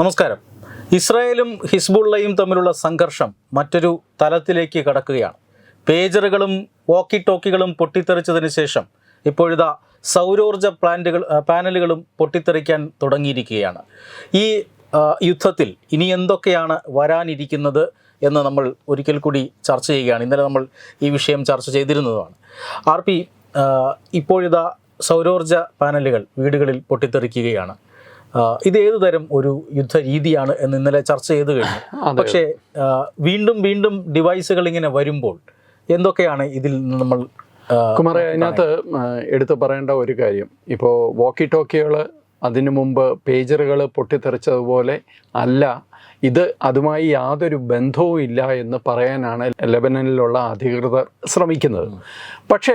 നമസ്കാരം. ഇസ്രായേലും ഹിസ്ബുള്ളയും തമ്മിലുള്ള സംഘർഷം മറ്റൊരു തലത്തിലേക്ക് കടക്കുകയാണ്. പേജറുകളും വോക്കി ടോക്കികളും പൊട്ടിത്തെറിച്ചതിന് ശേഷം ഇപ്പോഴിതാ സൗരോർജ പ്ലാന്റുകൾ പാനലുകളും പൊട്ടിത്തെറിക്കാൻ തുടങ്ങിയിരിക്കുകയാണ്. ഈ യുദ്ധത്തിൽ ഇനി എന്തൊക്കെയാണ് വരാനിരിക്കുന്നത് എന്ന് നമ്മൾ ഒരിക്കൽ കൂടി ചർച്ച ചെയ്യുകയാണ്. ഇന്നലെ നമ്മൾ ഈ വിഷയം ചർച്ച ചെയ്തിരുന്നതുമാണ്. ആർ പി ഇപ്പോഴിതാ സൗരോർജ പാനലുകൾ വീടുകളിൽ പൊട്ടിത്തെറിക്കുകയാണ്. ഇത് ഏത് തരം ഒരു യുദ്ധ രീതിയാണ് എന്ന് ഇന്നലെ ചർച്ച ചെയ്ത് കഴിഞ്ഞു. പക്ഷേ വീണ്ടും വീണ്ടും ഡിവൈസുകൾ ഇങ്ങനെ വരുമ്പോൾ എന്തൊക്കെയാണ് ഇതിൽ നമ്മൾ കുമാറെ അതിനകത്ത് എടുത്തു പറയേണ്ട ഒരു കാര്യം. ഇപ്പോൾ വോക്കി ടോക്കികൾ അതിനു മുമ്പ് പേജറുകൾ പൊട്ടിത്തെറിച്ചതുപോലെ അല്ല ഇത് അതുമായി യാതൊരു ബന്ധവും ഇല്ല എന്ന് പറയാനാണ് ലെബനനിലുള്ള അധികൃതർ ശ്രമിക്കുന്നത്. പക്ഷേ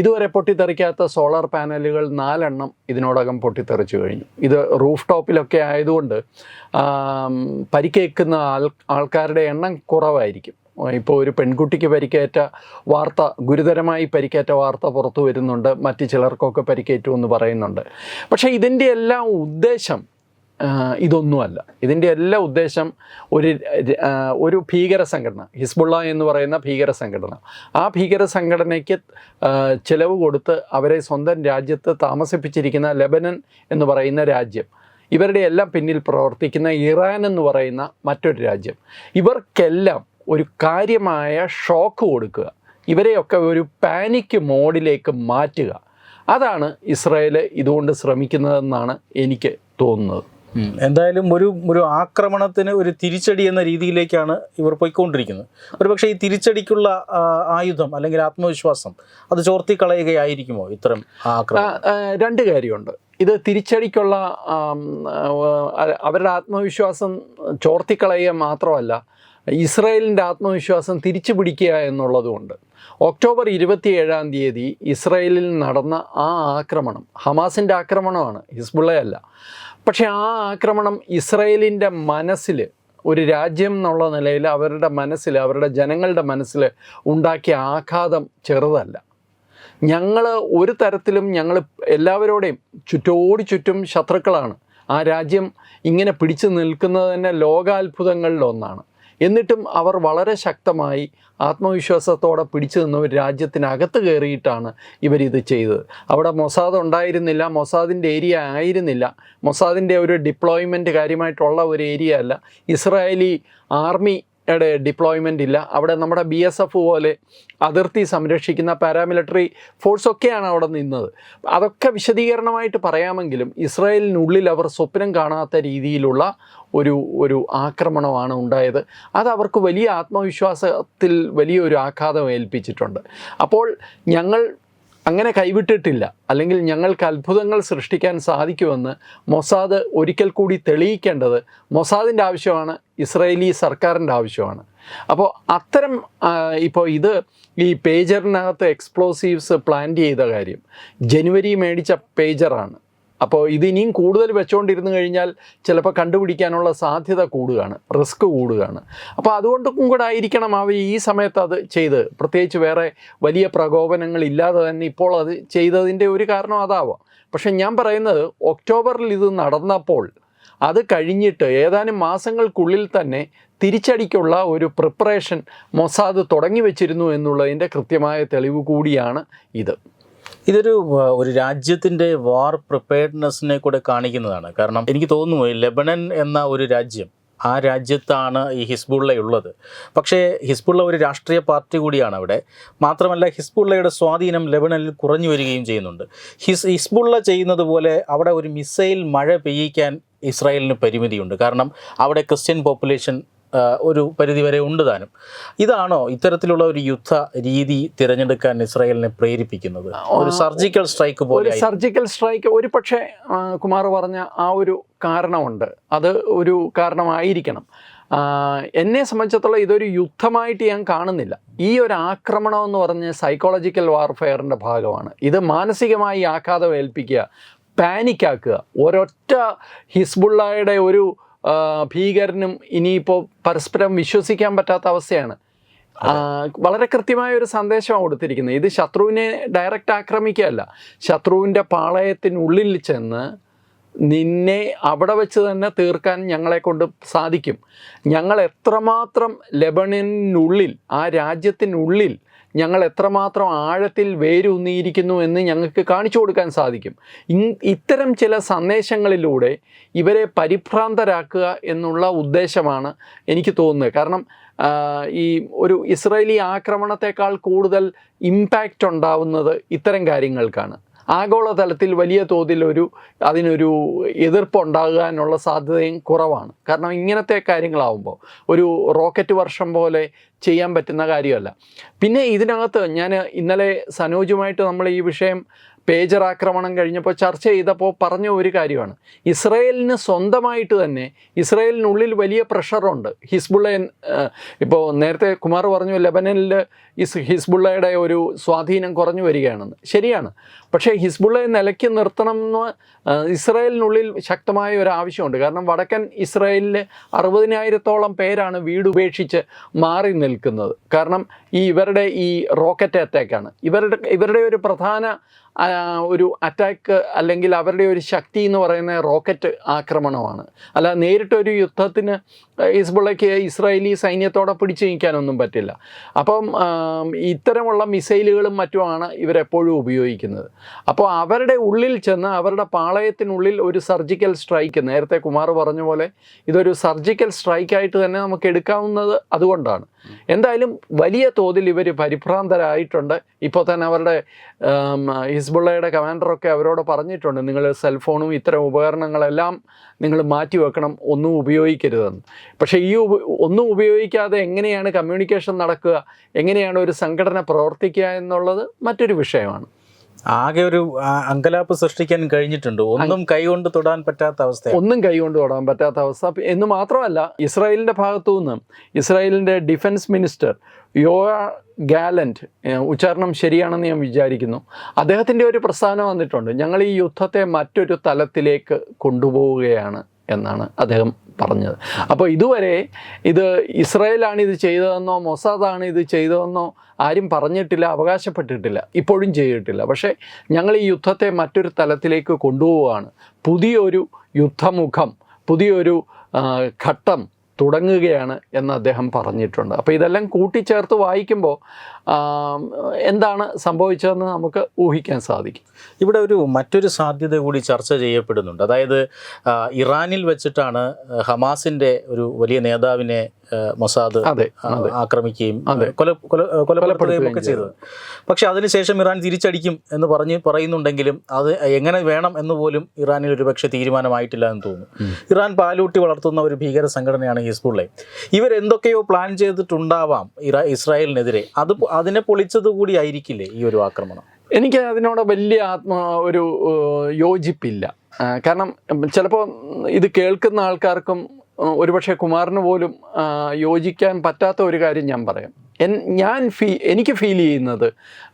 ഇതുവരെ പൊട്ടിത്തെറിക്കാത്ത സോളാർ പാനലുകൾ നാലെണ്ണം ഇതിനോടകം പൊട്ടിത്തെറിച്ചു കഴിഞ്ഞു. ഇത് റൂഫ് ടോപ്പിലൊക്കെ ആയതുകൊണ്ട് പരിക്കേക്കുന്ന ആൾ ആൾക്കാരുടെ എണ്ണം കുറവായിരിക്കും. ഇപ്പോൾ ഒരു പെൺകുട്ടിക്ക് പരിക്കേറ്റ വാർത്ത ഗുരുതരമായി പരിക്കേറ്റ വാർത്ത പുറത്തു വരുന്നുണ്ട്. മറ്റ് ചിലർക്കൊക്കെ പരിക്കേറ്റു എന്ന് പറയുന്നുണ്ട്. പക്ഷേ ഇതിന്റെ എല്ലാം ഉദ്ദേശം ഇതൊന്നുമല്ല. ഇതിന്റെ എല്ലാ ഉദ്ദേശം ഒരു ഒരു ഭീകര സംഘടന ഹിസ്ബുള്ള എന്ന് പറയുന്ന ഭീകര സംഘടന. ആ ഭീകര സംഘടനയ്ക്ക് ചിലവ് കൊടുത്ത് അവരെ സ്വന്തം രാജ്യത്ത് താമസിപ്പിച്ചിരിക്കുന്ന ലെബനൻ എന്ന് പറയുന്ന രാജ്യം ഇവരുടെ എല്ലാം പിന്നിൽ പ്രവർത്തിക്കുന്ന ഇറാൻ എന്ന് പറയുന്ന മറ്റൊരു രാജ്യം. ഇവർക്കെല്ലാം ഒരു കാര്യമായ ഷോക്ക് കൊടുക്കുക. ഇവരെയൊക്കെ ഒരു പാനിക് മോഡിലേക്ക് മാറ്റുക. അതാണ് ഇസ്രായേൽ ഇതുകൊണ്ട് ശ്രമിക്കുന്നതെന്നാണ് എനിക്ക് തോന്നുന്നത്. എന്തായാലും ഒരു ഒരു ആക്രമണത്തിന് ഒരു തിരിച്ചടി എന്ന രീതിയിലേക്കാണ് ഇവർ പോയിക്കൊണ്ടിരിക്കുന്നത്. ഒരുപക്ഷെ ഈ തിരിച്ചടിക്കുള്ള ആയുധം അല്ലെങ്കിൽ ആത്മവിശ്വാസം അത് ചോർത്തി കളയുകയായിരിക്കുമോ ഇത്തരം ആക്രമണം? രണ്ട് കാര്യമുണ്ട്. ഇത് തിരിച്ചടിക്കുള്ള അവരുടെ ആത്മവിശ്വാസം ചോർത്തിക്കളയുക മാത്രമല്ല ഇസ്രായേലിന്റെ ആത്മവിശ്വാസം തിരിച്ചു പിടിക്കുക എന്നുള്ളതുകൊണ്ട് ഒക്ടോബർ ഇരുപത്തിയേഴാം തീയതി ഇസ്രായേലിൽ നടന്ന ആ ആക്രമണം ഹമാസിന്റെ ആക്രമണമാണ് ഹിസ്ബുള്ളയല്ല. പക്ഷേ ആ ആക്രമണം ഇസ്രയേലിന്റെ മനസ്സിൽ ഒരു രാജ്യം എന്നുള്ള നിലയിൽ അവരുടെ മനസ്സിൽ അവരുടെ ജനങ്ങളുടെ മനസ്സിൽ ഉണ്ടാക്കിയ ആഘാതം ചെറുതല്ല. ഞങ്ങൾ ഒരു തരത്തിലും ഞങ്ങൾ എല്ലാവരോടെയും ചുറ്റോടി ചുറ്റും ശത്രുക്കളാണ്. ആ രാജ്യം ഇങ്ങനെ പിടിച്ചു നിൽക്കുന്നത് തന്നെ ലോകാത്ഭുതങ്ങളിൽ ഒന്നാണ് എന്നിട്ടും അവർ വളരെ ശക്തമായി ആത്മവിശ്വാസത്തോടെ പിടിച്ചു നിന്ന ഒരു രാജ്യത്തിനകത്ത് കയറിയിട്ടാണ് ഇവരിത് ചെയ്തത്. അവിടെ മൊസാദ് ഉണ്ടായിരുന്നില്ല മൊസാദിന്റെ ഏരിയ ആയിരുന്നില്ല. മൊസാദിന്റെ ഒരു ഡിപ്ലോയ്മെന്റ് കാര്യമായിട്ടുള്ള ഒരു ഏരിയ അല്ല. ഇസ്രായേലി ആർമി ഡിപ്ലോയ്മെന്റ് ഇല്ല. അവിടെ നമ്മുടെ ബി എസ് എഫ് പോലെ അതിർത്തി സംരക്ഷിക്കുന്ന പാരാമിലിറ്ററി ഫോഴ്സൊക്കെയാണ് അവിടെ നിന്നത്. അതൊക്കെ വിശദീകരണമായിട്ട് പറയാമെങ്കിലും ഇസ്രായേലിനുള്ളിൽ അവർ സ്വപ്നം കാണാത്ത രീതിയിലുള്ള ഒരു ഒരു ആക്രമണമാണ് ഉണ്ടായത്. അത് അവർക്ക് വലിയ ആത്മവിശ്വാസത്തിൽ വലിയൊരു ആഘാതം ഏൽപ്പിച്ചിട്ടുണ്ട്. അപ്പോൾ ഞങ്ങൾ അങ്ങനെ കൈവിട്ടിട്ടില്ല. അല്ലെങ്കിൽ ഞങ്ങൾക്ക് അത്ഭുതങ്ങൾ സൃഷ്ടിക്കാൻ സാധിക്കുമെന്ന് മൊസാദ് ഒരിക്കൽ കൂടി തെളിയിക്കേണ്ടത് മൊസാദിന്റെ ആവശ്യമാണ് ഇസ്രയേലി സർക്കാരിന്റെ ആവശ്യമാണ്. അപ്പോൾ അത്തരം ഇപ്പോൾ ഇത് ഈ പേജറിനകത്ത് എക്സ്പ്ലോസീവ്സ് പ്ലാൻ ചെയ്ത കാര്യം ജനുവരി മേടിച്ച പേജറാണ്. അപ്പോൾ ഇത് ഇനിയും കൂടുതൽ വെച്ചുകൊണ്ടിരുന്നു കഴിഞ്ഞാൽ ചിലപ്പോൾ കണ്ടുപിടിക്കാനുള്ള സാധ്യത കൂടുകയാണ് റിസ്ക് കൂടുകയാണ്. അപ്പോൾ അതുകൊണ്ടും കൂടെ ആയിരിക്കണം അവർ ഈ സമയത്ത് അത് ചെയ്ത്. പ്രത്യേകിച്ച് വേറെ വലിയ പ്രകോപനങ്ങൾ ഇല്ലാതെ തന്നെ ഇപ്പോൾ അത് ചെയ്തതിന്റെ ഒരു കാരണം അതാവാം. പക്ഷേ ഞാൻ പറയുന്നത് ഒക്ടോബറിൽ ഇത് നടന്നപ്പോൾ അത് കഴിഞ്ഞിട്ട് ഏതാനും മാസങ്ങൾക്കുള്ളിൽ തന്നെ തിരിച്ചടിക്കുള്ള ഒരു പ്രിപ്പറേഷൻ മൊസാദ് തുടങ്ങി വെച്ചിരുന്നു എന്നുള്ളതിന്റെ കൃത്യമായ തെളിവ് കൂടിയാണ് ഇത്. ഇതൊരു ഒരു രാജ്യത്തിന്റെ വാർ പ്രിപ്പയർഡ്നെസ്സിനെ കൂടെ കാണിക്കുന്നതാണ്. കാരണം എനിക്ക് തോന്നുന്നു ലെബനൻ എന്ന ഒരു രാജ്യം ആ രാജ്യത്താണ് ഈ ഹിസ്ബുള്ള ഉള്ളത്. പക്ഷേ ഹിസ്ബുള്ള ഒരു രാഷ്ട്രീയ പാർട്ടി കൂടിയാണ് അവിടെ. മാത്രമല്ല ഹിസ്ബുള്ളയുടെ സ്വാധീനം ലെബനനിൽ കുറഞ്ഞു വരികയും ചെയ്യുന്നുണ്ട്. ഹിസ് ഹിസ്ബുള്ള ചെയ്യുന്നത് പോലെ അവിടെ ഒരു മിസൈൽ മഴ പെയ്യിക്കാൻ ഇസ്രായേലിന് പരിമിതിയുണ്ട്. കാരണം അവിടെ ക്രിസ്ത്യൻ പോപ്പുലേഷൻ ഒരു പരിധിവരെ ഉണ്ട് താനും. ഇതാണോ ഇത്തരത്തിലുള്ള ഒരു യുദ്ധ രീതി തിരഞ്ഞെടുക്കാൻ ഇസ്രായേലിനെ പ്രേരിപ്പിക്കുന്നത്? ഒരു സർജിക്കൽ സ്ട്രൈക്ക് പോലെ സർജിക്കൽ സ്ട്രൈക്ക് ഒരു പക്ഷേ കുമാർ പറഞ്ഞ ആ ഒരു കാരണമുണ്ട്. അത് ഒരു കാരണമായിരിക്കണം. എന്നെ സംബന്ധിച്ചിടത്തോളം ഇതൊരു യുദ്ധമായിട്ട് ഞാൻ കാണുന്നില്ല. ഈ ഒരു ആക്രമണം എന്ന് പറഞ്ഞ സൈക്കോളജിക്കൽ വാർഫെയറിന്റെ ഭാഗമാണ്. ഇത് മാനസികമായി ആഘാതം ഏൽപ്പിക്കുക പാനിക്കാക്കുക ഒരൊറ്റ ഹിസ്ബുള്ളയുടെ ഒരു ഭീകരനും ഇനിയിപ്പോൾ പരസ്പരം വിശ്വസിക്കാൻ പറ്റാത്ത അവസ്ഥയാണ്. വളരെ കൃത്യമായ ഒരു സന്ദേശമാണ് കൊടുത്തിരിക്കുന്നത്. ഇത് ശത്രുവിനെ ഡയറക്റ്റ് ആക്രമിക്കുകയല്ല. ശത്രുവിന്റെ പാളയത്തിനുള്ളിൽ ചെന്ന് നിന്നെ അവിടെ വെച്ച് തന്നെ തീർക്കാൻ ഞങ്ങളെ കൊണ്ട് സാധിക്കും. ഞങ്ങൾ എത്രമാത്രം ലെബണിനുള്ളിൽ ആ രാജ്യത്തിനുള്ളിൽ ഞങ്ങൾ എത്രമാത്രം ആഴത്തിൽ വേരൂന്നിയിരിക്കുന്നു എന്ന് ഞങ്ങൾക്ക് കാണിച്ചു കൊടുക്കാൻ സാധിക്കും. ഇത്തരം ചില സന്ദേശങ്ങളിലൂടെ ഇവരെ പരിഭ്രാന്തരാക്കുക എന്നുള്ള ഉദ്ദേശമാണ് എനിക്ക് തോന്നുന്നത്. കാരണം ഈ ഒരു ഇസ്രയേലി ആക്രമണത്തെക്കാൾ കൂടുതൽ ഇമ്പാക്റ്റ് ഉണ്ടാവുന്നത് ഇത്തരം കാര്യങ്ങൾക്കാണ്. ആഗോളതലത്തിൽ വലിയ തോതിൽ ഒരു അതിനൊരു എതിർപ്പ് ഉണ്ടാകാനുള്ള സാധ്യതയും കുറവാണ്. കാരണം ഇങ്ങനത്തെ കാര്യങ്ങളാവുമ്പോൾ ഒരു റോക്കറ്റ് വർഷം പോലെ ചെയ്യാൻ പറ്റുന്ന കാര്യമല്ല. പിന്നെ ഇതിനകത്ത് ഞാൻ ഇന്നലെ സനോജുമായിട്ട് നമ്മൾ ഈ വിഷയം പേജർ ആക്രമണം കഴിഞ്ഞപ്പോൾ ചർച്ച ചെയ്തപ്പോൾ പറഞ്ഞ ഒരു കാര്യമാണ്. ഇസ്രയേലിന് സ്വന്തമായിട്ട് തന്നെ ഇസ്രയേലിനുള്ളിൽ വലിയ പ്രഷറുണ്ട്. ഹിസ്ബുള്ള ഇപ്പോൾ നേരത്തെ കുമാർ പറഞ്ഞു ലെബനനിൽ ഇസ് ഹിസ്ബുള്ളയുടെ ഒരു സ്വാധീനം കുറഞ്ഞു വരികയാണെന്ന്. ശരിയാണ്. പക്ഷേ ഹിസ്ബുള്ളയെ നിലയ്ക്ക് നിർത്തണം എന്ന് ഇസ്രയേലിനുള്ളിൽ ശക്തമായ ഒരു ആവശ്യമുണ്ട്. കാരണം വടക്കൻ ഇസ്രയേലിൽ അറുപതിനായിരത്തോളം പേരാണ് വീട് ഉപേക്ഷിച്ച് മാറി നിൽക്കുന്നത്. കാരണം ഈ ഇവരുടെ ഈ റോക്കറ്റ് അറ്റാക്കാണ്. ഇവരുടെ ഇവരുടെ ഒരു പ്രധാന ഒരു അറ്റാക്ക് അല്ലെങ്കിൽ അവരുടെ ഒരു ശക്തി എന്ന് പറയുന്ന റോക്കറ്റ് ആക്രമണമാണ്. അല്ല നേരിട്ടൊരു യുദ്ധത്തിന് ഹിസ്ബുള്ളയ്ക്ക് ഇസ്രായേലി സൈന്യത്തോടെ പിടിച്ചു നീക്കാനൊന്നും പറ്റില്ല. അപ്പം ഇത്തരമുള്ള മിസൈലുകളും മറ്റുമാണ് ഇവരെപ്പോഴും ഉപയോഗിക്കുന്നത്. അപ്പോൾ അവരുടെ ഉള്ളിൽ ചെന്ന് അവരുടെ പാളയത്തിനുള്ളിൽ ഒരു സർജിക്കൽ സ്ട്രൈക്ക് നേരത്തെ കുമാർ പറഞ്ഞ പോലെ ഇതൊരു സർജിക്കൽ സ്ട്രൈക്കായിട്ട് തന്നെ നമുക്ക് എടുക്കാവുന്നത് അതുകൊണ്ടാണ്. എന്തായാലും വലിയ തോതിൽ ഇവർ പരിഭ്രാന്തരായിട്ടുണ്ട്. ഇപ്പോൾ തന്നെ അവരുടെ ഹിസ്ബുള്ളയുടെ കമാൻഡറൊക്കെ അവരോട് പറഞ്ഞിട്ടുണ്ട് നിങ്ങൾ സെൽഫോണും ഇത്തരം ഉപകരണങ്ങളെല്ലാം നിങ്ങൾ മാറ്റി വെക്കണം ഒന്നും ഉപയോഗിക്കരുതെന്ന്. പക്ഷേ ഈ ഒന്നും ഉപയോഗിക്കാതെ എങ്ങനെയാണ് കമ്മ്യൂണിക്കേഷൻ നടക്കുക എങ്ങനെയാണ് ഒരു സംഘടന പ്രവർത്തിക്കുക എന്നുള്ളത് മറ്റൊരു വിഷയമാണ്. ആകെ ഒരു അങ്കലാപ്പ് സൃഷ്ടിക്കാൻ കഴിഞ്ഞിട്ടുണ്ട്. ഒന്നും കൈകൊണ്ട് തൊടാൻ പറ്റാത്ത അവസ്ഥ ഒന്നും കൈകൊണ്ട് തൊടാൻ പറ്റാത്ത അവസ്ഥ. എന്ന് മാത്രമല്ല ഇസ്രായേലിന്റെ ഭാഗത്തു നിന്ന് ഇസ്രായേലിന്റെ ഡിഫൻസ് മിനിസ്റ്റർ യോ ഗാലന്റ് ഉച്ചാരണം ശരിയാണെന്ന് ഞാൻ വിചാരിക്കുന്നു. അദ്ദേഹത്തിന്റെ ഒരു പ്രസ്താവന വന്നിട്ടുണ്ട്. ഞങ്ങൾ ഈ യുദ്ധത്തെ മറ്റൊരു തലത്തിലേക്ക് കൊണ്ടുപോവുകയാണ് എന്നാണ് അദ്ദേഹം പറഞ്ഞത്. അപ്പോൾ ഇതുവരെ ഇത് ഇസ്രായേലാണ് ഇത് ചെയ്തതെന്നോ മൊസാദാണ് ഇത് ചെയ്തതെന്നോ ആരും പറഞ്ഞിട്ടില്ല അവകാശപ്പെട്ടിട്ടില്ല ഇപ്പോഴും ചെയ്തിട്ടില്ല. പക്ഷേ ഞങ്ങൾ ഈ യുദ്ധത്തെ മറ്റൊരു തലത്തിലേക്ക് കൊണ്ടുപോവുകയാണ്. പുതിയൊരു യുദ്ധമുഖം പുതിയൊരു ഘട്ടം തുടങ്ങുകയാണ് എന്ന് അദ്ദേഹം പറഞ്ഞിട്ടുണ്ട്. അപ്പോൾ ഇതെല്ലാം കൂട്ടിച്ചേർത്ത് വായിക്കുമ്പോൾ എന്താണ് സംഭവിച്ചതെന്ന് നമുക്ക് ഊഹിക്കാൻ സാധിക്കും. ഇവിടെ ഒരു മറ്റൊരു സാധ്യത കൂടി ചർച്ച ചെയ്യപ്പെടുന്നുണ്ട്. അതായത് ഇറാനിൽ വെച്ചിട്ടാണ് ഹമാസിന്റെ ഒരു വലിയ നേതാവിനെ മൊസാദ് ആക്രമിക്കുകയും. കൊല കൊല- കൊലപ്പെടുത്തുകയും ഒക്കെ ചെയ്തത്. പക്ഷെ അതിനുശേഷം ഇറാൻ തിരിച്ചടിക്കും എന്ന് പറഞ്ഞ് പറയുന്നുണ്ടെങ്കിലും അത് എങ്ങനെ വേണം എന്ന് പോലും ഇറാനിൽ ഒരു ഒരുപക്ഷെ തീരുമാനമായിട്ടില്ല എന്ന് തോന്നുന്നു. ഇറാൻ പാലൂട്ടി വളർത്തുന്ന ഒരു ഭീകര സംഘടനയാണ് ഹിസ്ബുള്ളെ ഇവരെന്തൊക്കെയോ പ്ലാൻ ചെയ്തിട്ടുണ്ടാവാം ഇറാ ഇസ്രായേലിനെതിരെ. അത് അതിനെ പൊളിച്ചത് കൂടി ആയിരിക്കില്ലേ ഈ ഒരു ആക്രമണം? എനിക്ക് അതിനോട് വലിയ ആത്മ ഒരു യോജിപ്പില്ല. കാരണം ചിലപ്പോൾ ഇത് കേൾക്കുന്ന ആൾക്കാർക്കും ഒരുപക്ഷെ കുമാറിന് പോലും യോജിക്കാൻ പറ്റാത്ത ഒരു കാര്യം ഞാൻ പറയാം. എൻ ഞാൻ ഫീ എനിക്ക് ഫീൽ ചെയ്യുന്നത്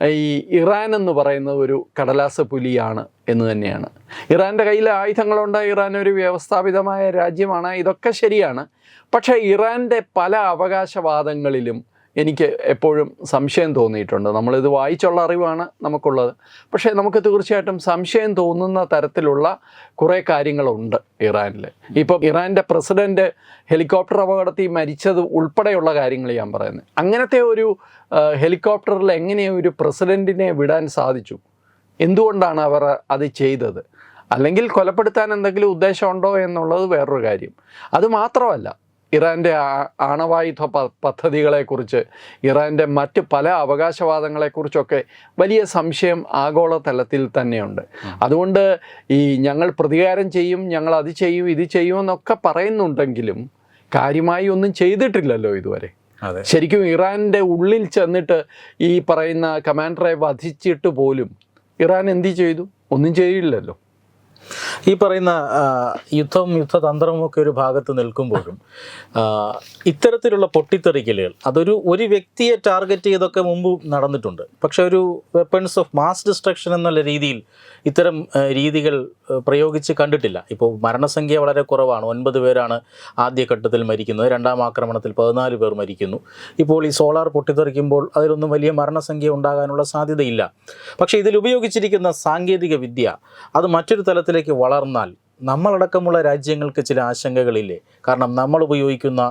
ഈ ഇറാൻ എന്ന് പറയുന്ന ഒരു കടലാസ പുലിയാണ് എന്ന് തന്നെയാണ്. ഇറാന്റെ കയ്യിൽ ആയുധങ്ങളുണ്ട് ഇറാൻ ഒരു വ്യവസ്ഥാപിതമായ രാജ്യമാണ് ഇതൊക്കെ ശരിയാണ്. പക്ഷേ ഇറാന്റെ പല അവകാശവാദങ്ങളിലും എനിക്ക് എപ്പോഴും സംശയം തോന്നിയിട്ടുണ്ട്. നമ്മളിത് വായിച്ചുള്ള അറിവാണ് നമുക്കുള്ളത്. പക്ഷേ നമുക്ക് തീർച്ചയായിട്ടും സംശയം തോന്നുന്ന തരത്തിലുള്ള കുറേ കാര്യങ്ങളുണ്ട് ഇറാനിൽ ഇപ്പം ഇറാന്റെ പ്രസിഡന്റ് ഹെലികോപ്റ്റർ അപകടത്തിൽ മരിച്ചത് ഉൾപ്പെടെയുള്ള കാര്യങ്ങൾ ഞാൻ പറയുന്നത്. അങ്ങനത്തെ ഒരു ഹെലികോപ്റ്ററിൽ എങ്ങനെ ഒരു പ്രസിഡന്റിനെ വിടാൻ സാധിച്ചു? എന്തുകൊണ്ടാണ് അവർ അത് ചെയ്തത്? അല്ലെങ്കിൽ കൊലപ്പെടുത്താൻ എന്തെങ്കിലും ഉദ്ദേശമുണ്ടോ എന്നുള്ളത് വേറൊരു കാര്യം. അത് മാത്രമല്ല ഇറാന്റെ ആണവായുധ പ പദ്ധതികളെക്കുറിച്ച് ഇറാന്റെ മറ്റ് പല അവകാശവാദങ്ങളെക്കുറിച്ചൊക്കെ വലിയ സംശയം ആഗോള തലത്തിൽ തന്നെയുണ്ട് അതുകൊണ്ട് ഈ ഞങ്ങൾ പ്രതികാരം ചെയ്യും ഞങ്ങൾ അത് ചെയ്യും ഇത് ചെയ്യുമെന്നൊക്കെ പറയുന്നുണ്ടെങ്കിലും കാര്യമായി ഒന്നും ചെയ്തിട്ടില്ലല്ലോ ഇതുവരെ. ശരിക്കും ഇറാന്റെ ഉള്ളിൽ ചെന്നിട്ട് ഈ പറയുന്ന കമാൻഡറെ വധിച്ചിട്ട് പോലും ഇറാൻ എന്ത് ചെയ്തു? ഒന്നും ചെയ്യില്ലല്ലോ. ഈ പറയുന്ന യുദ്ധം യുദ്ധതന്ത്രമൊക്കെ ഒരു ഭാഗത്ത് നിൽക്കുമ്പോഴും ഇത്തരത്തിലുള്ള പൊട്ടിത്തെറിക്കലുകൾ അതൊരു ഒരു വ്യക്തിയെ ടാർഗറ്റ് ചെയ്തൊക്കെ മുമ്പ് നടന്നിട്ടുണ്ട്. പക്ഷെ ഒരു വെപ്പൺസ് ഓഫ് മാസ് ഡിസ്ട്രക്ഷൻ എന്നുള്ള രീതിയിൽ ഇത്തരം രീതികൾ പ്രയോഗിച്ച് കണ്ടിട്ടില്ല. ഇപ്പോൾ മരണസംഖ്യ വളരെ കുറവാണ്. ഒൻപത് പേരാണ് ആദ്യഘട്ടത്തിൽ മരിക്കുന്നത്. രണ്ടാം ആക്രമണത്തിൽ പതിനാല് പേർ മരിക്കുന്നു. ഇപ്പോൾ ഈ സോളാർ പൊട്ടിത്തെറിക്കുമ്പോൾ അതിലൊന്നും വലിയ മരണസംഖ്യ ഉണ്ടാകാനുള്ള സാധ്യതയില്ല. പക്ഷേ ഇതിൽ ഉപയോഗിച്ചിരിക്കുന്ന സാങ്കേതിക വിദ്യ അത് മറ്റൊരു തലത്തിലേക്ക് വളർന്നാൽ നമ്മളടക്കമുള്ള രാജ്യങ്ങൾക്ക് ചില ആശങ്കകളില്ലേ? കാരണം നമ്മൾ ഉപയോഗിക്കുന്ന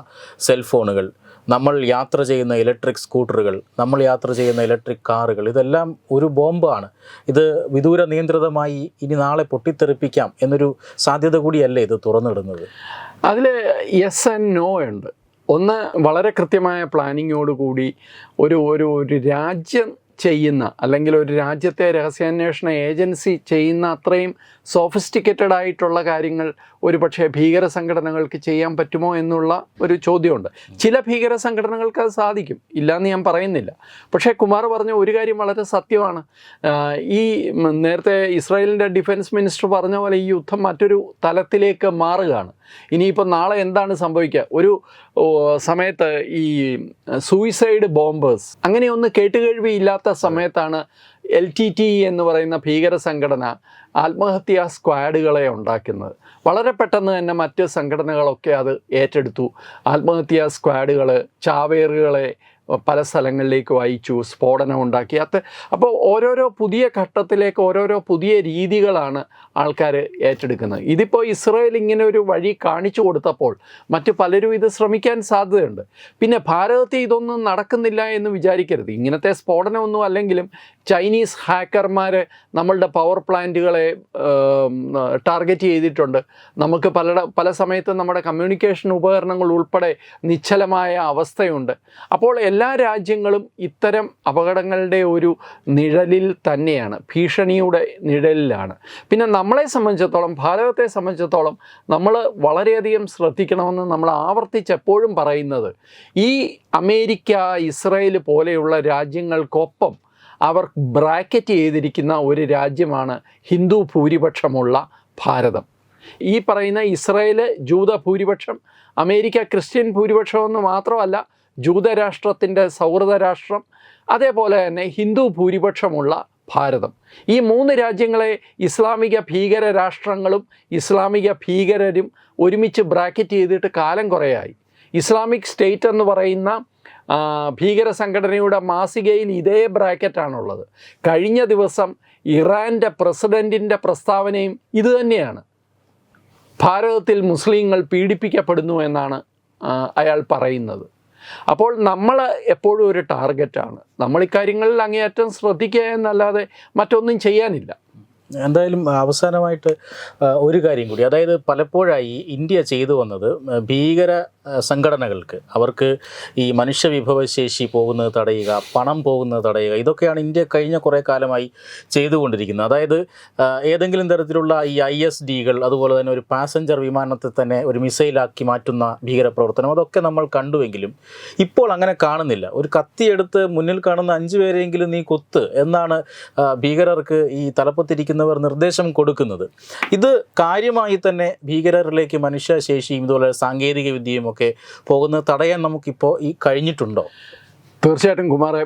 സെൽഫോണുകൾ നമ്മൾ യാത്ര ചെയ്യുന്ന ഇലക്ട്രിക് സ്കൂട്ടറുകൾ നമ്മൾ യാത്ര ചെയ്യുന്ന ഇലക്ട്രിക് കാറുകൾ ഇതെല്ലാം ഒരു ബോംബാണ്. ഇത് വിദൂര നിയന്ത്രിതമായി ഇനി നാളെ പൊട്ടിത്തെറിപ്പിക്കാം എന്നൊരു സാധ്യത കൂടിയല്ലേ ഇത് തുറന്നിടുന്നത്? അതിൽ യെസ് ആൻഡ് നോ ഉണ്ട്. ഒന്ന് വളരെ കൃത്യമായ പ്ലാനിങ്ങോട് കൂടി ഒരു ഒരു ഒരു രാജ്യം ചെയ്യുന്ന അല്ലെങ്കിൽ ഒരു രാജ്യത്തെ രഹസ്യാന്വേഷണ ഏജൻസി ചെയ്യുന്ന അത്രയും സോഫിസ്റ്റിക്കേറ്റഡ് ആയിട്ടുള്ള കാര്യങ്ങൾ ഒരു പക്ഷേ ഭീകര സംഘടനകൾക്ക് ചെയ്യാൻ പറ്റുമോ എന്നുള്ള ഒരു ചോദ്യമുണ്ട്. ചില ഭീകര സംഘടനകൾക്ക് അത് സാധിക്കും. ഇല്ലയെന്ന് ഞാൻ പറയുന്നില്ല. പക്ഷേ കുമാർ പറഞ്ഞ ഒരു കാര്യം വളരെ സത്യമാണ്. ഈ നേരത്തെ ഇസ്രായേലിന്റെ ഡിഫൻസ് മിനിസ്റ്റർ പറഞ്ഞ പോലെ ഈ യുദ്ധം മറ്റൊരു തലത്തിലേക്ക് മാറുകയാണ്. ഇനിയിപ്പോൾ നാളെ എന്താണ് സംഭവിക്കുക? ഒരു സമയത്ത് ഈ സൂയിസൈഡ് ബോംബേഴ്സ്. അങ്ങനെയൊന്ന് കേട്ടുകേഴ്വിയില്ലാത്ത സമയത്താണ് എൽ ടി ടി എന്ന് പറയുന്ന ഭീകര സംഘടന ആത്മഹത്യാ സ്ക്വാഡുകളെ ഉണ്ടാക്കുന്നത്. വളരെ പെട്ടെന്ന് തന്നെ മറ്റ് സംഘടനകളൊക്കെ അത് ഏറ്റെടുത്തു. ആത്മഹത്യാ സ്ക്വാഡുകൾ ചാവേറുകളെ പല സ്ഥലങ്ങളിലേക്ക് വായിച്ചു സ്ഫോടനം ഉണ്ടാക്കി. അത് അപ്പോൾ ഓരോരോ പുതിയ ഘട്ടത്തിലേക്ക് ഓരോരോ പുതിയ രീതികളാണ് ആൾക്കാർ ഏറ്റെടുക്കുന്നത്. ഇതിപ്പോൾ ഇസ്രായേൽ ഇങ്ങനെ ഒരു വഴി കാണിച്ചു കൊടുത്തപ്പോൾ മറ്റ് പലരും ഇത് ശ്രമിക്കാൻ സാധ്യതയുണ്ട്. പിന്നെ ഭാരതത്തിൽ ഇതൊന്നും നടക്കുന്നില്ല എന്ന് വിചാരിക്കരുത്. ഇങ്ങനത്തെ സ്ഫോടനമൊന്നും അല്ലെങ്കിലും ചൈനീസ് ഹാക്കർമാർ നമ്മളുടെ പവർ പ്ലാന്റുകളെ ടാർഗറ്റ് ചെയ്തിട്ടുണ്ട്. നമുക്ക് പല പല സമയത്തും നമ്മുടെ കമ്മ്യൂണിക്കേഷൻ ഉപകരണങ്ങൾ ഉൾപ്പെടെ നിശ്ചലമായ അവസ്ഥയുണ്ട്. അപ്പോൾ എല്ലാ രാജ്യങ്ങളും ഇത്തരം അപകടങ്ങളുടെ ഒരു നിഴലിൽ തന്നെയാണ് ഭീഷണിയുടെ നിഴലിലാണ്. പിന്നെ നമ്മളെ സംബന്ധിച്ചിടത്തോളം ഭാരതത്തെ സംബന്ധിച്ചിടത്തോളം നമ്മൾ വളരെയധികം ശ്രദ്ധിക്കണമെന്ന് നമ്മൾ ആവർത്തിച്ച് എപ്പോഴും പറയുന്നത് ഈ അമേരിക്ക ഇസ്രയേൽ പോലെയുള്ള രാജ്യങ്ങൾക്കൊപ്പം അവർ ബ്രാക്കറ്റ് ചെയ്തിരിക്കുന്ന ഒരു രാജ്യമാണ് ഹിന്ദു ഭൂരിപക്ഷമുള്ള ഭാരതം. ഈ പറയുന്ന ഇസ്രായേൽ ജൂത ഭൂരിപക്ഷം അമേരിക്ക ക്രിസ്ത്യൻ ഭൂരിപക്ഷമെന്ന് മാത്രമല്ല ജൂതരാഷ്ട്രത്തിന്റെ സൗഹൃദ രാഷ്ട്രം അതേപോലെ തന്നെ ഹിന്ദു ഭൂരിപക്ഷമുള്ള ഭാരതം. ഈ മൂന്ന് രാജ്യങ്ങളെ ഇസ്ലാമിക ഭീകര രാഷ്ട്രങ്ങളും ഇസ്ലാമിക ഭീകരരും ഒരുമിച്ച് ബ്രാക്കറ്റ് ചെയ്തിട്ട് കാലം കുറയായി. ഇസ്ലാമിക് സ്റ്റേറ്റ് എന്ന് പറയുന്ന ഭീകര സംഘടനയുടെ മാസികയിൽ ഇതേ ബ്രാക്കറ്റാണുള്ളത്. കഴിഞ്ഞ ദിവസം ഇറാന്റെ പ്രസിഡന്റിന്റെ പ്രസ്താവനയും ഇതുതന്നെയാണ് ഭാരതത്തിൽ മുസ്ലിങ്ങൾ പീഡിപ്പിക്കപ്പെടുന്നു എന്നാണ് അയാൾ പറയുന്നത്. അപ്പോൾ നമ്മൾ എപ്പോഴും ഒരു ടാർഗറ്റാണ്. നമ്മൾ ഇക്കാര്യങ്ങളിൽ അങ്ങേയറ്റം ശ്രദ്ധിക്കുക എന്നല്ലാതെ മറ്റൊന്നും ചെയ്യാനില്ല. എന്തായാലും അവസാനമായിട്ട് ഒരു കാര്യം കൂടി. അതായത് പലപ്പോഴായി ഇന്ത്യ ചെയ്തു വന്നത് ഭീകര സംഘടനകൾക്ക്. അവർക്ക് ഈ മനുഷ്യ വിഭവശേഷി പോകുന്നത് തടയുക പണം പോകുന്നത് തടയുക ഇതൊക്കെയാണ് ഇന്ത്യ കഴിഞ്ഞ കുറേ കാലമായി ചെയ്തുകൊണ്ടിരിക്കുന്നത്. അതായത് ഏതെങ്കിലും തരത്തിലുള്ള ഈ ഐ എസ് ഡികൾ അതുപോലെ തന്നെ ഒരു പാസഞ്ചർ വിമാനത്തെ തന്നെ ഒരു മിസൈലാക്കി മാറ്റുന്ന ഭീകരപ്രവർത്തനം അതൊക്കെ നമ്മൾ കണ്ടുവെങ്കിലും ഇപ്പോൾ അങ്ങനെ കാണുന്നില്ല. ഒരു കത്തിയെടുത്ത് മുന്നിൽ കാണുന്ന അഞ്ചു പേരെങ്കിലും നീ കൊത്ത് എന്നാണ് ഭീകരർക്ക് ഈ തലപ്പത്തിരിക്കുന്നവർ നിർദ്ദേശം കൊടുക്കുന്നത്. ഇത് കാര്യമായി തന്നെ ഭീകരരിലേക്ക് മനുഷ്യശേഷിയും ഇതുപോലെ സാങ്കേതിക വിദ്യയും ഒക്കെ പോകുന്നത് തടയാൻ നമുക്കിപ്പോൾ ഈ കഴിഞ്ഞിട്ടുണ്ടോ? തീർച്ചയായിട്ടും കുമാറെ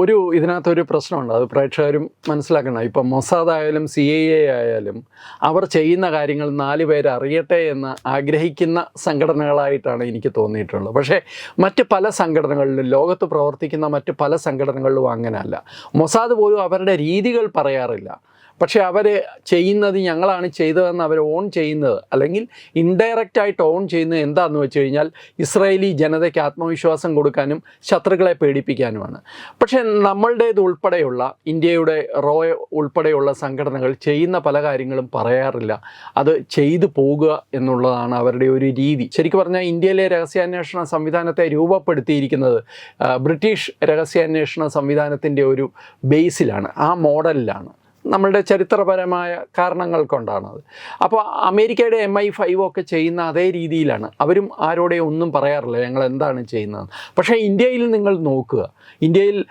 ഒരു ഇതിനകത്തൊരു പ്രശ്നമുണ്ട്. അത് പ്രേക്ഷകരും മനസ്സിലാക്കണം. ഇപ്പം മൊസാദ് ആയാലും സി ഐ എ ആയാലും അവർ ചെയ്യുന്ന കാര്യങ്ങൾ നാല് പേര് അറിയട്ടെ എന്ന് ആഗ്രഹിക്കുന്ന സംഘടനകളായിട്ടാണ് എനിക്ക് തോന്നിയിട്ടുള്ളത്. പക്ഷേ മറ്റ് പല സംഘടനകളിലും ലോകത്ത് പ്രവർത്തിക്കുന്ന മറ്റ് പല സംഘടനകളിലും അങ്ങനെയല്ല. മൊസാദ് പോലും അവരുടെ രീതികൾ പറയാറില്ല. പക്ഷേ അവർ ചെയ്യുന്നത് ഞങ്ങളാണ് ചെയ്തതെന്ന് അവർ ഓൺ ചെയ്യുന്നത്. അല്ലെങ്കിൽ ഇൻഡയറക്റ്റ് ആയിട്ട് ഓൺ ചെയ്യുന്നത് എന്താണെന്ന് വെച്ച് കഴിഞ്ഞാൽ ഇസ്രായേലി ജനതയ്ക്ക് ആത്മവിശ്വാസം കൊടുക്കാനും ശത്രുക്കളെ പേടിപ്പിക്കാനുമാണ്. പക്ഷേ നമ്മളുടേത് ഉൾപ്പെടെയുള്ള ഇന്ത്യയുടെ റോ ഉൾപ്പെടെയുള്ള സംഘടനകൾ ചെയ്യുന്ന പല കാര്യങ്ങളും പറയാറില്ല. അത് ചെയ്തു പോകുക എന്നുള്ളതാണ് അവരുടെ ഒരു രീതി. ശരിക്കും പറഞ്ഞാൽ ഇന്ത്യയിലെ രഹസ്യാന്വേഷണ സംവിധാനത്തെ രൂപപ്പെടുത്തിയിരിക്കുന്നത് ബ്രിട്ടീഷ് രഹസ്യാന്വേഷണ സംവിധാനത്തിന്റെ ഒരു ബേസിലാണ് ആ മോഡലിലാണ്. നമ്മളുടെ ചരിത്രപരമായ കാരണങ്ങൾ കൊണ്ടാണത് അപ്പോൾ അമേരിക്കയുടെ എം ഐ ഫൈവ് ഒക്കെ ചെയ്യുന്ന അതേ രീതിയിലാണ്. അവരും ആരോടെ ഒന്നും പറയാറില്ല ഞങ്ങൾ എന്താണ് ചെയ്യുന്നത്. പക്ഷേ ഇന്ത്യയിൽ നിങ്ങൾ നോക്കുക. ഇന്ത്യയിൽ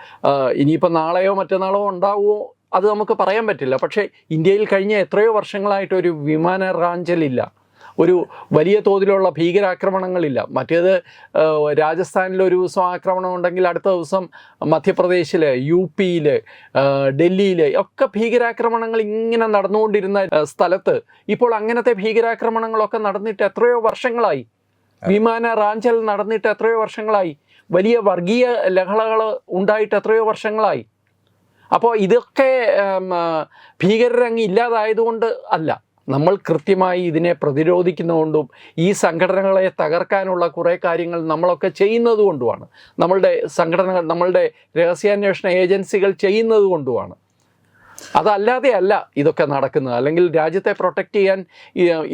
ഇനിയിപ്പോൾ നാളെയോ മറ്റന്നാളോ ഉണ്ടാവുമോ അത് നമുക്ക് പറയാൻ പറ്റില്ല. പക്ഷേ ഇന്ത്യയിൽ കഴിഞ്ഞ എത്രയോ വർഷങ്ങളായിട്ട് ഒരു വിമാന റാഞ്ചലില്ല. ഒരു വലിയ തോതിലുള്ള ഭീകരാക്രമണങ്ങളില്ല. മറ്റേത് രാജസ്ഥാനിൽ ഒരു ദിവസം ആക്രമണം ഉണ്ടെങ്കിൽ അടുത്ത ദിവസം മധ്യപ്രദേശിൽ യു പിയിൽ ഡൽഹിയിൽ ഒക്കെ ഭീകരാക്രമണങ്ങൾ ഇങ്ങനെ നടന്നുകൊണ്ടിരുന്ന സ്ഥലത്ത് ഇപ്പോൾ അങ്ങനത്തെ ഭീകരാക്രമണങ്ങളൊക്കെ നടന്നിട്ട് എത്രയോ വർഷങ്ങളായി. വിമാന റാഞ്ചൽ നടന്നിട്ട് എത്രയോ വർഷങ്ങളായി. വലിയ വർഗീയ ലഹളകൾ ഉണ്ടായിട്ട് എത്രയോ വർഷങ്ങളായി. അപ്പോൾ ഇതൊക്കെ ഭീകരരങ്ങ് ഇല്ലാതായതുകൊണ്ട് അല്ല. നമ്മൾ കൃത്യമായി ഇതിനെ പ്രതിരോധിക്കുന്നതുകൊണ്ടും ഈ സംഘടനകളെ തകർക്കാനുള്ള കുറേ കാര്യങ്ങൾ നമ്മളൊക്കെ ചെയ്യുന്നതുകൊണ്ടുമാണ്. നമ്മളുടെ സംഘടനകൾ നമ്മളുടെ രഹസ്യാന്വേഷണ ഏജൻസികൾ ചെയ്യുന്നതുകൊണ്ടുമാണ്. അതല്ലാതെയല്ല ഇതൊക്കെ നടക്കുന്നത്. അല്ലെങ്കിൽ രാജ്യത്തെ പ്രൊട്ടക്റ്റ് ചെയ്യാൻ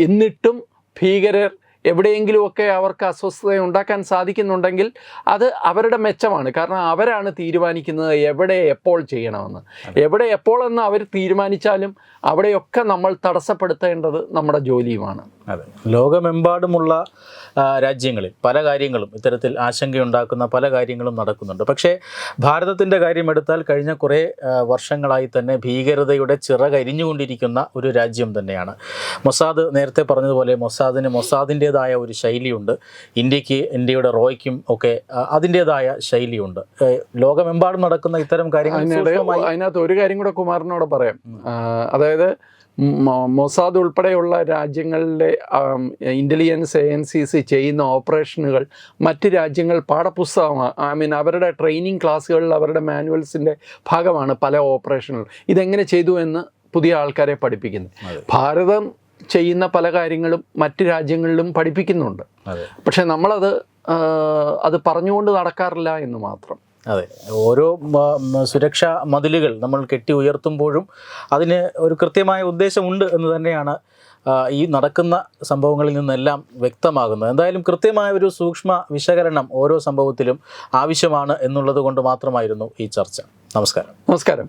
എന്നിട്ടും ഭീകരർ എവിടെയെങ്കിലുമൊക്കെ അവർക്ക് അസ്വസ്ഥത ഉണ്ടാക്കാൻ സാധിക്കുന്നുണ്ടെങ്കിൽ അത് അവരുടെ മെച്ചമാണ്. കാരണം അവരാണ് തീരുമാനിക്കുന്നത് എവിടെ എപ്പോൾ ചെയ്യണമെന്ന്. എവിടെ എപ്പോൾ എന്ന് അവർ തീരുമാനിച്ചാലും അവിടെയൊക്കെ നമ്മൾ തടസ്സപ്പെടുത്തേണ്ടത് നമ്മുടെ ജോലിയുമാണ്. അതെ. ലോകമെമ്പാടുമുള്ള രാജ്യങ്ങളിൽ പല കാര്യങ്ങളും ഇത്തരത്തിൽ ആശങ്കയുണ്ടാക്കുന്ന പല കാര്യങ്ങളും നടക്കുന്നുണ്ട്. പക്ഷേ ഭാരതത്തിന്റെ കാര്യം എടുത്താൽ കഴിഞ്ഞ കുറേ വർഷങ്ങളായി തന്നെ ഭീകരതയുടെ ചിറകരിഞ്ഞുകൊണ്ടിരിക്കുന്ന ഒരു രാജ്യം തന്നെയാണ്. മൊസാദ് നേരത്തെ പറഞ്ഞതുപോലെ മൊസാദിന് മൊസാദിന്റേതായ ഒരു ശൈലിയുണ്ട്. ഇന്ത്യയ്ക്ക് ഇന്ത്യയുടെ റോയ്ക്കും ഒക്കെ അതിന്റെതായ അതിന്റേതായ ശൈലിയുണ്ട്. ലോകമെമ്പാടും നടക്കുന്ന ഇത്തരം കാര്യങ്ങൾ അതിനകത്ത് ഒരു കാര്യം കൂടെ കുമാറിനോട് പറയാം. അതായത് മൊസാദ് ഉൾപ്പെടെയുള്ള രാജ്യങ്ങളിലെ ഇന്റലിജൻസ് ഏജൻസീസ് ചെയ്യുന്ന ഓപ്പറേഷനുകൾ മറ്റ് രാജ്യങ്ങൾ പാഠപുസ്തകമാണ് ഐ മീൻ അവരുടെ ട്രെയിനിങ് ക്ലാസ്സുകളിൽ അവരുടെ മാനുവൽസിന്റെ ഭാഗമാണ് പല ഓപ്പറേഷനുകൾ. ഇതെങ്ങനെ ചെയ്തു എന്ന് പുതിയ ആൾക്കാരെ പഠിപ്പിക്കുന്നത് ഭാരതം ചെയ്യുന്ന പല കാര്യങ്ങളും മറ്റ് രാജ്യങ്ങളിലും പഠിപ്പിക്കുന്നുണ്ട്. പക്ഷെ പക്ഷേ നമ്മളത് അത് പറഞ്ഞുകൊണ്ട് നടക്കാറില്ല എന്ന് മാത്രം. അതെ. ഓരോ സുരക്ഷാ മതിലുകൾ നമ്മൾ കെട്ടി ഉയർത്തുമ്പോഴും അതിന് ഒരു കൃത്യമായ ഉദ്ദേശമുണ്ട് എന്ന് തന്നെയാണ് ഈ നടക്കുന്ന സംഭവങ്ങളിൽ നിന്നെല്ലാം വ്യക്തമാകുന്നത്. എന്തായാലും കൃത്യമായ ഒരു സൂക്ഷ്മ വിശകലനം ഓരോ സംഭവത്തിലും ആവശ്യമാണ് എന്നുള്ളത് കൊണ്ട് മാത്രമായിരുന്നു ഈ ചർച്ച. നമസ്കാരം. നമസ്കാരം.